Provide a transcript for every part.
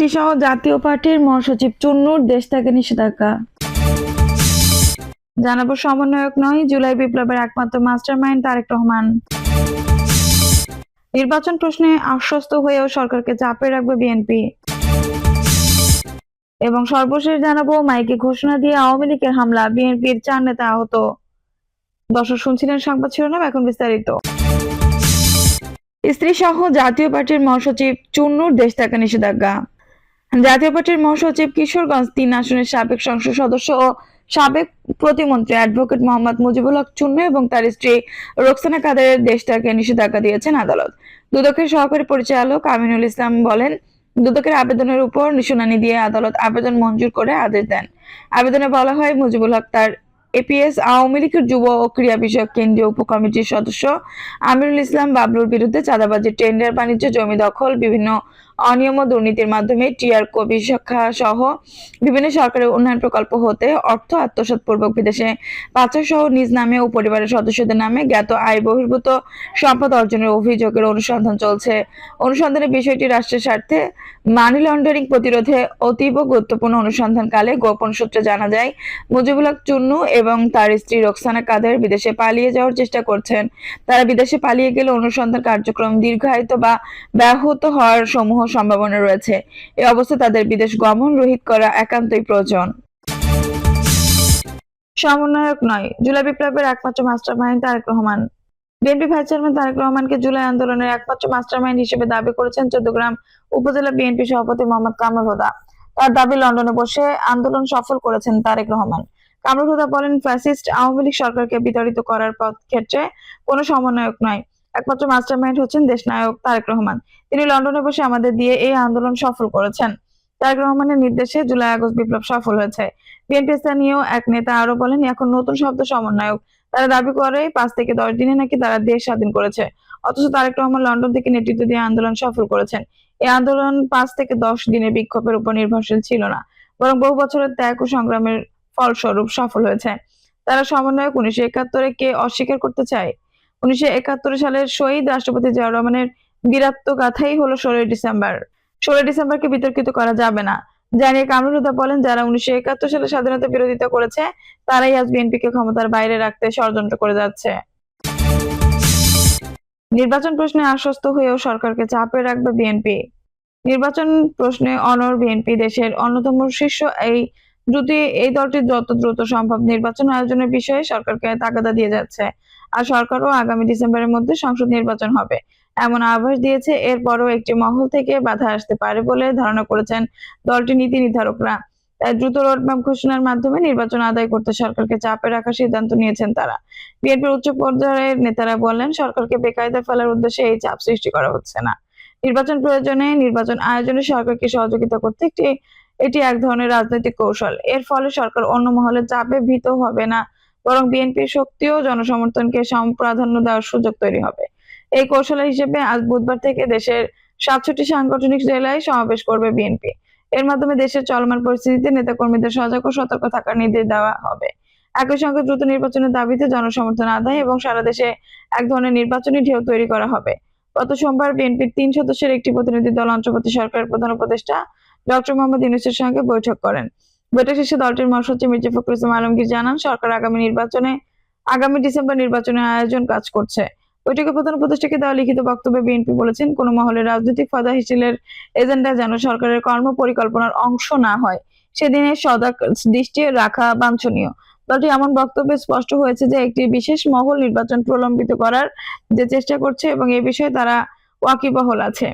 স্ত্রী সহ জাতীয় পার্টির মহাসচিব চুন্নুর দেশ থেকে নিষেধাজ্ঞা। জানাব সমন্বয়ক নয়, জুলাই বিপ্লবের একমাত্র মাস্টারমাইন্ড তারেক রহমান। নির্বাচন প্রশ্নে আশ্বস্ত হয়েও সরকারকে চাপে রাখবে বিএনপি। এবং সর্বশেষ জানাব, মাইকে ঘোষণা দিয়ে আওয়ামী লীগের হামলা, বিএনপির চার নেতা আহত। দর্শক, শুনছিলেন সংবাদ শিরোনাম, এখন বিস্তারিত। স্ত্রী সহ জাতীয় পার্টির মহাসচিব চুন্নুর দেশ থেকে নিষেধাজ্ঞা। জাতীয় পার্টির মহাসচিব কিশোরগঞ্জ তিন আসনের সাবেক সংসদ সদস্য ও সাবেক প্রতিমন্ত্রী অ্যাডভোকেট মোহাম্মদ মুজিবুল হক চুন্নু এবং তার স্ত্রী রোকসানা কাদেরের দেশটাকে নিষেধাজ্ঞা দিয়েছেন আদালত। দুদকের সহকারী পরিচালক আমিনুল ইসলাম বলেন, দুদকের আবেদনের উপর শুনানি দিয়ে আদালত আবেদন মঞ্জুর করে আদেশ দেন। আবেদনে বলা হয়, মুজিবুল হক তার এপিএস, আওয়ামী লীগের যুব ও ক্রীড়া বিষয়ক কেন্দ্রীয় উপকমিটির সদস্য। আমিরুল ইসলাম বাবলুর বিরুদ্ধে চাঁদাবাজি টেন্ডার, বাণিজ্য, জমি দখল, বিভিন্ন অনিয়ম ও দুর্নীতির মাধ্যমে টিআর কবি শাখা সহ বিভিন্ন সরকারের উন্নয়ন প্রকল্প হতে অর্থ আত্মসাৎপূর্বক বিদেশে পাচার সহ নিজ নামে ও পরিবারের সদস্যদের নামে জ্ঞাত আয় বহির্ভূত সম্পদ অর্জনের অভিযোগের অনুসন্ধান চলছে। অনুসন্ধানের বিষয়টি রাষ্ট্রের স্বার্থে মানি লন্ডারিং প্রতিরোধে অতীব গুরুত্বপূর্ণ অনুসন্ধানকালে গোপন সূত্রে জানা যায়, মুজিবুল চুন্নু এবং তার স্ত্রী রোকসানা কাদের বিদেশে পালিয়ে যাওয়ার চেষ্টা করছেন। তারা বিদেশে পালিয়ে গেলে অনুসন্ধান কার্যক্রম দীর্ঘায়িত বা ব্যাহত হওয়ার সমূহ সম্ভাবনা রয়েছে। এই অবস্থায় তাদের বিদেশ গমন রহিত করা একান্তই প্রয়োজন। সমন্বয়ক নয়, জুলাই বিপ্লবের একমাত্র mastermind Tarek Rahman. BNP vice chairman Tarek রহমানকে জুলাই আন্দোলনের একমাত্র মাস্টারমাইন্ড হিসেবে দাবি করেছেন চৌদ্দগ্রাম উপজেলা বিএনপি সভাপতি মোহাম্মদ কামরুল হুদা। তার দাবি, লন্ডনে বসে আন্দোলন সফল করেছেন তারেক রহমান। কামরুল হুদা বলেন, ফ্যাসিস্ট আওয়ামী লীগ সরকারকে বিতাড়িত করার ক্ষেত্রে কোনো সমন্বয়ক নয়। একমাত্র মাস্টারমাইন্ড হচ্ছেন দেশনায়ক তারেক রহমান। তিনি লন্ডনে বসে আমাদের দিয়ে এই আন্দোলন সফল করেছেন। তারেক রহমানের নির্দেশে জুলাই আগস্ট বিপ্লব সফল হয়েছে। বিএনপি স্থানীয় এক নেতা আরও বলেন, এখন নতুন শব্দ সমন্বয়ক। তারা দাবি করে, পাঁচ থেকে দশ দিনে নাকি তারা দেশ স্বাধীন করেছে। অথচ তারেক রহমান লন্ডন থেকে নেতৃত্ব দিয়ে আন্দোলন সফল করেছেন। এই আন্দোলন পাঁচ থেকে দশ দিনের বিক্ষোভের উপর নির্ভরশীল ছিল না, বরং বহু বছরের ত্যাগ ও সংগ্রামের ফলস্বরূপ সফল হয়েছে। তারা সমন্বয়ক উনিশশো একাত্তরে কে অস্বীকার করতে চায়? উনিশশো একাত্তর সালের শহীদ রাষ্ট্রপতি জিয়াউর রহমানের বীরাত্ম গাথাই হলো ষোলোই ডিসেম্বর। ষোলোই ডিসেম্বরকে বিতর্কিত করা যাবে না। জানিয়ে কামরুল হুদা বলেন, যারা উনিশশো একাত্তর সালে স্বাধীনতা বিরোধিতা করেছে, তারাই আজ বিএনপিকে ক্ষমতার বাইরে রাখতে ষড়যন্ত্র করে যাচ্ছে। নির্বাচন প্রশ্নে আশ্বস্ত হয়েও সরকারকে চাপে রাখবে বিএনপি। নির্বাচন প্রশ্নে অনর বিএনপি দেশের অন্যতম শীর্ষ এই দ্রুত, এই দলটি যত দ্রুত সম্ভব নির্বাচন আয়োজনের বিষয়ে সরকারকে তাগাদা দিয়ে যাচ্ছে। আর সরকারও আগামী ডিসেম্বরের মধ্যে সংসদ নির্বাচন হবে। এমন আভাস দিয়েছে এরপরও একটি মহল থেকে বাধা আসতে পারে বলে ধারণা করেছেন দলটির নীতি নির্ধারকরা। তাই দ্রুত রোডম্যাপ ঘোষণার মাধ্যমে নির্বাচন আদায় করতে সরকারকে চাপে রাখার সিদ্ধান্ত নিয়েছেন তারা। বিএনপির উচ্চ পর্যায়ের নেতারা বললেন, সরকারকে বেকায়দা ফেলার উদ্দেশ্যে এই চাপ সৃষ্টি করা হচ্ছে না। নির্বাচন প্রয়োজনে নির্বাচন আয়োজনে সরকারকে সহযোগিতা করতে একটি, এটি এক ধরনের রাজনৈতিক কৌশল। এর ফলে সরকার অন্য মহলের চাপে ভীত হবে না। বরং বিএনপির শক্তি ও জনসমর্থনকে প্রাধান্য দেওয়ার সুযোগ তৈরি হবে। এই কৌশল হিসেবে আজ বুধবার থেকে দেশের সাতষট্টি সাংগঠনিক জেলায় সমাবেশ করবে বিএনপি। এর মাধ্যমে দেশের চলমান পরিস্থিতিতে নেতাকর্মীদের সজাগ ও সতর্ক থাকার নির্দেশ দেওয়া হবে। একই সঙ্গে দ্রুত নির্বাচনের দাবিতে জনসমর্থন আদায় এবং সারা দেশে এক ধরনের নির্বাচনী ঢেউ তৈরি করা হবে। গত সোমবার বিএনপির তিন সদস্যের একটি প্রতিনিধি দল অন্তর্বর্তী সরকারের প্রধান উপদেষ্টা ডক্টর মোহাম্মদ ইউনুসের সঙ্গে বৈঠক করেন। বৈঠক শেষে দলটির মহাসচিব মির্জা ফখরুল ইসলাম আলমগীর জানান, সরকার আগামী নির্বাচনে, আগামী ডিসেম্বর নির্বাচনের আয়োজন কাজ করছে। বৈঠকে প্রধান উপদেষ্টাকে দেওয়া লিখিত বক্তব্যে বিএনপি বলেছেন, কোন মহলের রাজনৈতিক ফায়দা হিসেলের এজেন্ডা যেন সরকারের কর্ম পরিকল্পনার অংশ না হয়, সেদিনে সদা দৃষ্টি রাখা বাঞ্ছনীয়। দলটি এমন বক্তব্যে স্পষ্ট হয়েছে যে, একটি বিশেষ মহল নির্বাচন প্রলম্বিত করার যে চেষ্টা করছে এবং এ বিষয়ে তারা ওয়াকিবহল আছে।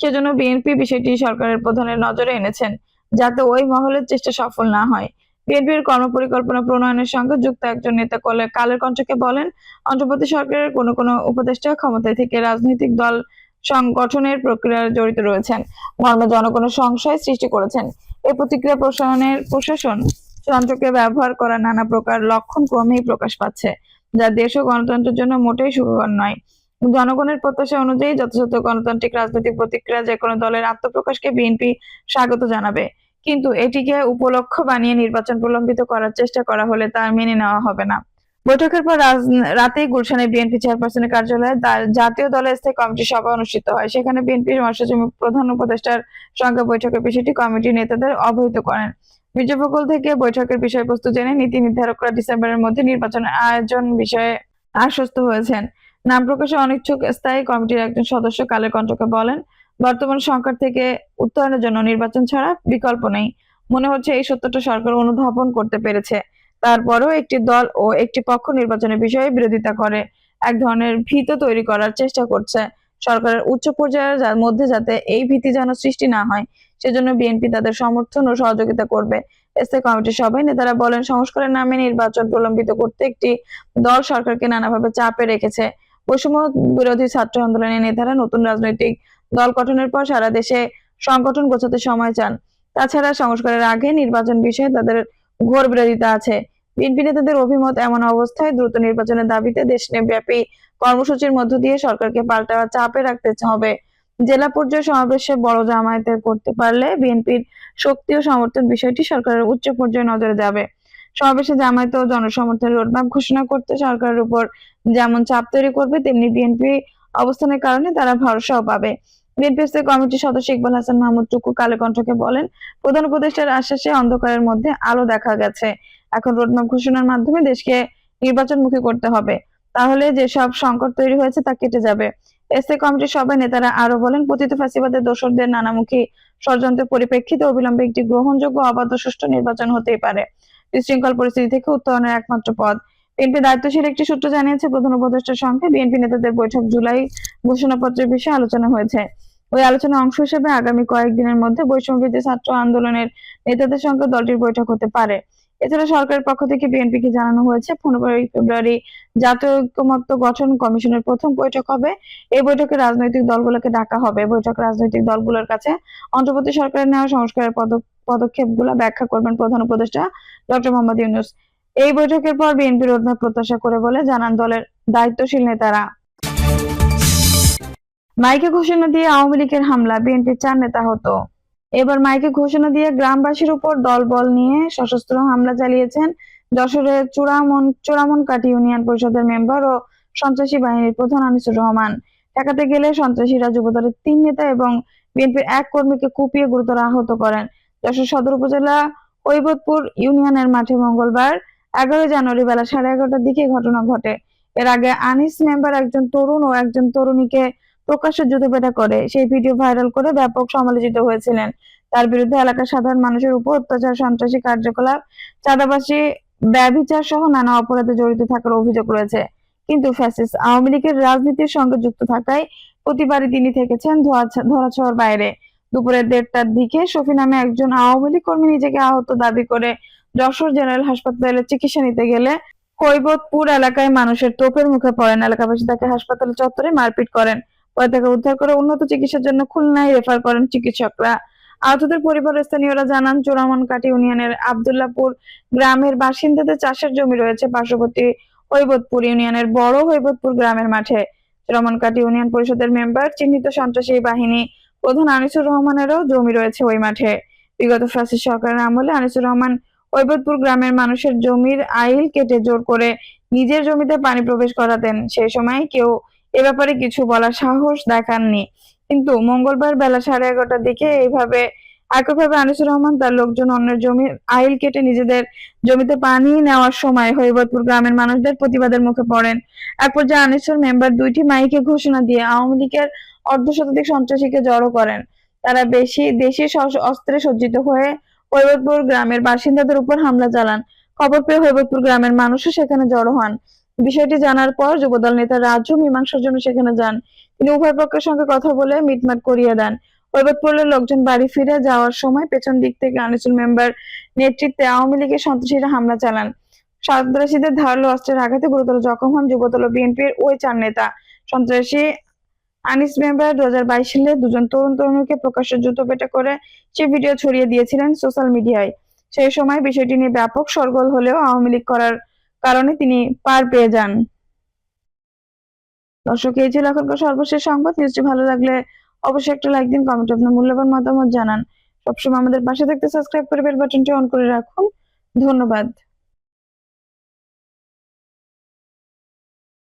সেজন্য বিএনপি বিষয়টি সরকারের প্রধানের নজরে এনেছেন। যাতে ওই মহলের চেষ্টা সফল না হয়। বিএনপির কর্মপরিকল্পনা প্রণয়নের সঙ্গে যুক্ত একজন নেতা কলে কালের কণ্ঠকে বলেন অন্তর্বর্তী সরকারের কোনো কোনো উপদেষ্টা ক্ষমতায় থেকে রাজনৈতিক দল সংগঠনের প্রক্রিয়ায় জড়িত রয়েছেন। মর্মে জনগণের সংশয় সৃষ্টি করেছেন। এই প্রতিক্রিয়া প্রশাসনের প্রশাসন যন্ত্রকে ব্যবহার করা নানা প্রকার লক্ষণ ক্রমেই প্রকাশ পাচ্ছে, যা দেশ ও গণতন্ত্রের জন্য মোটেই সুখকর নয়। জনগণের প্রত্যাশা অনুযায়ী যথাযথ গণতান্ত্রিক রাজনৈতিক প্রতিক্রিয়া যে কোনো দলের আত্মপ্রকাশকে বিএনপি স্বাগত জানাবে। কিন্তু এটিকে উপলক্ষ বানিয়ে নির্বাচন প্রলম্বিত করার চেষ্টা করা হলে তা মেনে নেওয়া হবে না। বৈঠকের পর রাতেই গুলশানে বিএনপি চেয়ারপারসনের কার্যালয়ে জাতীয় দলের স্থায়ী কমিটির সভা অনুষ্ঠিত হয়। সেখানে বিএনপির মহাসচিব প্রধান উপদেষ্টার সঙ্গে বৈঠকের বিষয়টি কমিটির নেতাদের অবহিত করেন। মির্জাফখরুল থেকে বৈঠকের বিষয়বস্তু জেনে নীতি নির্ধারকরা ডিসেম্বরের মধ্যে নির্বাচনের আয়োজন বিষয়ে আশ্বস্ত হয়েছেন। নাম প্রকাশে অনিচ্ছুক স্থায়ী কমিটির একজন সদস্য কালের কণ্ঠকে বলেন, বর্তমান সংকট থেকে উত্তরণের জন্য নির্বাচন ছাড়া বিকল্প নেই। মনে হচ্ছে এই সত্যটা সরকার অনুধাবন করতে পেরেছে। তারপরও একটি দল ও একটি পক্ষ নির্বাচনের বিষয়ে বিরোধিতা করে। এক ধরনের ভীত তৈরি করার চেষ্টা করছে সরকারের উচ্চ পর্যায়ের মধ্যে যাতে এই ভীতি যেন সৃষ্টি না হয়। সেজন্য বিএনপি তাদের সমর্থন ও সহযোগিতা করবে। স্থায়ী কমিটির সভায় নেতারা বলেন, সংস্কারের নামে নির্বাচন প্রলম্বিত করতে একটি দল সরকারকে নানাভাবে চাপে রেখেছে। বৈষম্য বিরোধী ছাত্র আন্দোলনের নেতারা নতুন রাজনৈতিক দল গঠনের পর সারা দেশে সংগঠন গোছাতে সময় চান। তাছাড়া সংস্কারের আগে নির্বাচন বিষয়ে তাদের ঘোর বিরোধিতা আছে। বিএনপি নেতাদের অভিমত এমন অবস্থায় দ্রুত নির্বাচনের দাবিতে দেশব্যাপী কর্মসূচির মধ্য দিয়ে সরকারকে পাল্টা চাপে রাখতে হবে। জেলা পর্যায়ে সমাবেশে বড় জামায়াতের করতে পারলে বিএনপির শক্তি ও সমর্থন বিষয়টি সরকারের উচ্চ পর্যায়ে নজরে যাবে। সমাবেশে জামায়াত ও জনসমর্থনের রোডম্যাপ ঘোষণা করতে সরকারের উপর যেমন চাপ তৈরি করবে, তেমনি বিএনপি অবস্থানের কারণে তারা ভরসাও পাবে। বিএনপি কমিটির সদস্য ইকবাল হাসান মাহমুদ টুকু কালে কণ্ঠকে বলেন, প্রধান উপদেষ্টার আশ্বাসে অন্ধকারের মধ্যে আলো দেখা গেছে। এখন রোডম্যাপ ঘোষণার মাধ্যমে দেশকে নির্বাচনমুখী করতে হবে। তাহলে যেসব সংকট তৈরি হয়েছে তা কেটে যাবে। এসএ কমিটির সবাই নেতারা আরও বলেন পতিত ফ্যাসিবাদের দোসরদের নানামুখী ষড়যন্ত্রের পরিপ্রেক্ষিতে অবিলম্বে একটি গ্রহণযোগ্য অবাধ সুষ্ঠু নির্বাচন হতেই পারে। বিশৃঙ্খল পরিস্থিতি থেকে উত্তরণের একমাত্র পথ। বিএনপি দায়িত্বশীল একটি সূত্র জানিয়েছে, প্রধান উপদেষ্টার সঙ্গে বিএনপি নেতাদের বৈঠক জুলাই ঘোষণাপত্রের বিষয়ে আলোচনা হয়েছে। ওই আলোচনার অংশ হিসেবে আগামী কয়েকদিনের মধ্যে বৈষম্যবিরোধী ছাত্র আন্দোলনের নেতাদের সঙ্গে দলটির বৈঠক হতে পারে। এছাড়া সরকারের পক্ষ থেকে বিএনপিকে জানানো হয়েছে, পনেরোই ফেব্রুয়ারি জাতীয় ঐক্যমত্য গঠন কমিশনের প্রথম বৈঠক হবে। এই বৈঠকে রাজনৈতিক দলগুলোকে ডাকা হবে। বৈঠক রাজনৈতিক দলগুলোর কাছে অন্তর্বর্তী সরকারের নেওয়া সংস্কারের পদ- পদক্ষেপগুলো ব্যাখ্যা করবেন প্রধান উপদেষ্টা ডক্টর মোহাম্মদ ইউনুস। এই বৈঠকের পর বিএনপি রোডম্যাপ প্রত্যাশা করে বলে জানান দলের দায়িত্বশীল নেতারা। মাইকে ঘোষণা দিয়ে আওয়ামী লীগের হামলা, বিএনপির চার নেতা হতো। এবার মাইকে ঘোষণা দিয়ে গ্রামবাসীর উপর দলবল নিয়ে সশস্ত্র হামলা চালিয়েছেন যশোরের চূড়ামন চূড়ামনকাটি ইউনিয়ন পরিষদের মেম্বার ও সন্ত্রাসী বাহিনীর প্রধান আনিসুর রহমান। ঠেকাতে গেলে সন্ত্রাসীরা যুবদলের তিন নেতা এবং বিএনপির এক কর্মীকে কুপিয়ে গুরুতর আহত করেন। যশোর সদর উপজেলা কৈবতপুর ইউনিয়নের মাঠে মঙ্গলবার এগারোই জানুয়ারি বেলা সাড়ে এগারোটার দিকে ঘটনা ঘটে। এর আগে আনিস মেম্বার একজন তরুণ ও একজন তরুণীকে প্রকাশ্যে জুতোপেটা করে, সেই ভিডিও ভাইরাল করে ব্যাপক সমালোচিত হয়েছিলেন। তার বিরুদ্ধে এলাকার সাধারণ মানুষের উপর অত্যাচার, সন্ত্রাসী কার্যকলাপ চাঁদাবাসী ব্যভিচার সহ নানা অপরাধে জড়িত থাকার অভিযোগ রয়েছে। কিন্তু ফ্যাসিস্ট আওয়ামী লীগের রাজনীতির সঙ্গে যুক্ত থাকায় প্রতিবারই তিনি থেকেছেন ধরাছোঁয়ার বাইরে। দুপুরে দেড়টার দিকে শফি নামে একজন আওয়ামী লীগ কর্মী নিজেকে আহত দাবি করে যশোর জেনারেল হাসপাতালে চিকিৎসা নিতে গেলে কৈবতপুর এলাকায় মানুষের তোপের মুখে পড়েন। এলাকাবাসী তাকে হাসপাতাল চত্বরে মারপিট করেন। পরে তাকে উদ্ধার করে উন্নত চিকিৎসার জন্য খুলনায় রেফার করেন চিকিৎসকরা। আহতদের পরিবারের স্থানীয়রা জানান, চোরামনকাটি ইউনিয়নের আবদুল্লাপুর গ্রামের বাসিন্দাদের চাষের জমি রয়েছে পার্শ্ববর্তী হৈবতপুর ইউনিয়নের বড় হৈবতপুর গ্রামের মাঠে। চোরামনকাটি ইউনিয়ন পরিষদের মেম্বার, চিহ্নিত সন্ত্রাসী বাহিনী প্রধান আনিসুর রহমানেরও জমি রয়েছে ওই মাঠে। বিগত ফ্যাসিস্ট সরকারের আমলে আনিসুর রহমান হৈবতপুর গ্রামের মানুষের জমির আইল কেটে জোর করে নিজের জমিতে পানি প্রবেশ করাতেন। সেই সময় কেউ এ ব্যাপারে কিছু বলার সাহস দেখাননি। কিন্তু মঙ্গলবার বেলা সাড়ে এগারোটার দিকে এইভাবে একইভাবে আনিসুর রহমান তার লোকজন অন্যের জমির আইল কেটে নিজেদের জমিতে পানি নেওয়ার সময় হৈবতপুর গ্রামের মানুষদের প্রতিবাদের মুখে পড়েন। এক পর্যায়ে আনিসুর মেম্বার দুইটি মাইকে ঘোষণা দিয়ে আওয়ামী লীগের অর্ধশতাধিক সন্ত্রাসীকে জড়ো করেন। তারা বেশি, দেশি অস্ত্রে সজ্জিত হয়ে হৈবতপুর গ্রামের বাসিন্দাদের উপর হামলা চালান। খবর পেয়ে হৈবতপুর গ্রামের মানুষও সেখানে জড়ো হন। বিষয়টি জানার পর যুবদল নেতা রাজু মীমাংসার জন্য সেখানে যান। তিনি উভয় পক্ষের সঙ্গে কথা বলে মিটমাট করিয়ে দেন। হৈবতপুরের লোকজন বাড়ি ফিরে যাওয়ার সময় পেছন দিক থেকে আনিসুল মেম্বার নেতৃত্বে আওয়ামী লীগের সন্ত্রাসীরা হামলা চালান। সন্ত্রাসীদের ধারালো অস্ত্রের আঘাতে গুরুতর জখম হন যুবদল বিএনপির ওই চার নেতা। সন্ত্রাসী আনিস মেম্বার দু হাজার বাইশ সালে দুজন তরুণ তরুণীকে প্রকাশ্যে জুতো পেটা করে সে ভিডিও ছড়িয়ে দিয়েছিলেন সোশ্যাল মিডিয়ায়। সেই সময় বিষয়টি নিয়ে ব্যাপক সরগোল হলেও আওয়ামী লীগ করার কারণে তিনি পার পেয়ে যান। দর্শক, এই ছিল এখনকার সর্বশেষ সংবাদ। নিউজটি ভালো লাগলে অবশ্যই একটা লাইক দিন কমেন্ট আপনার মূল্যবান মতামত জানান। সবসময় আমাদের পাশে থাকতে সাবস্ক্রাইব করে বেল বাটনটি অন করে রাখুন। ধন্যবাদ।